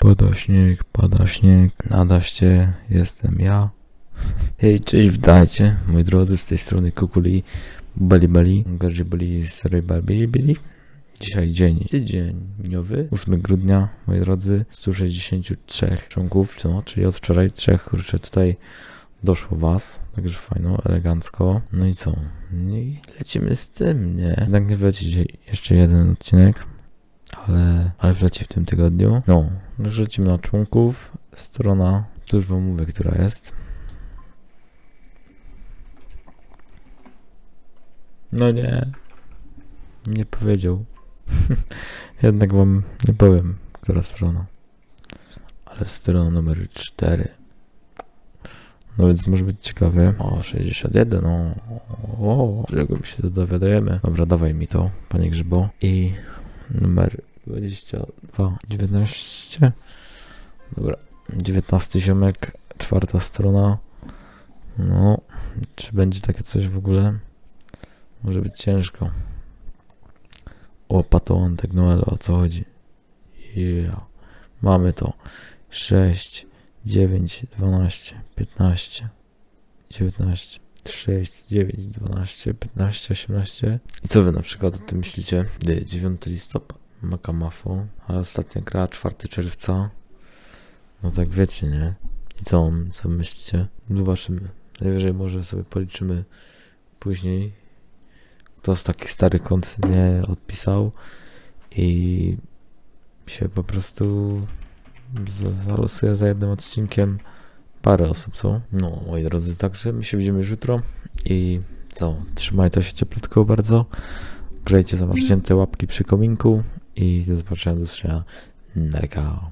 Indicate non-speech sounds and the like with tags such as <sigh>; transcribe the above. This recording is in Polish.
Pada śnieg, pada śnieg, nadaście, jestem ja. <laughs> Hej, cześć, witajcie, moi drodzy, z tej strony Kukuli, Bali Bali, Garzy Bali, Sery Bali Bali. Dzisiaj dzień, tydzień miniowy, 8 grudnia, moi drodzy, 163 członków, no, czyli od wczoraj trzech, kurczę, tutaj doszło was, także fajno, elegancko. No i co? No i lecimy z tym, nie? Jednak nie wleci jeszcze jeden odcinek, ale, ale wleci w tym tygodniu. No, lecimy na członków, strona, tu już wam mówię, która jest. No nie, nie powiedział. <laughs> Jednak wam nie powiem, która strona. Ale strona numer 4. No więc może być ciekawie. O, 61, no. O, czego my się to dowiadujemy. Dobra, dawaj mi to, panie Grzybo. I numer 22, 19. Dobra, 19 ziomek, czwarta strona. No, czy będzie takie coś w ogóle? Może być ciężko. O, Pato Antek Noel, o co chodzi? Yeah. Mamy to. 6, 9, 12, 15, 19, 6, 9, 12, 15, 18. I co wy na przykład o tym myślicie? Dy, 9 listopad, Makamafo, ale ostatnia gra 4 czerwca. No tak wiecie, nie? I co, co myślicie? Zobaczymy. Najwyżej może sobie policzymy później, kto z taki stary kont nie odpisał i się po prostu zalosuje za jednym odcinkiem parę osób, co? No, moi drodzy, także my się widzimy już jutro i co? Trzymajcie się cieplutko bardzo, grzejcie zamarznięte łapki przy kominku i do zobaczenia, do usłyszenia. Narka.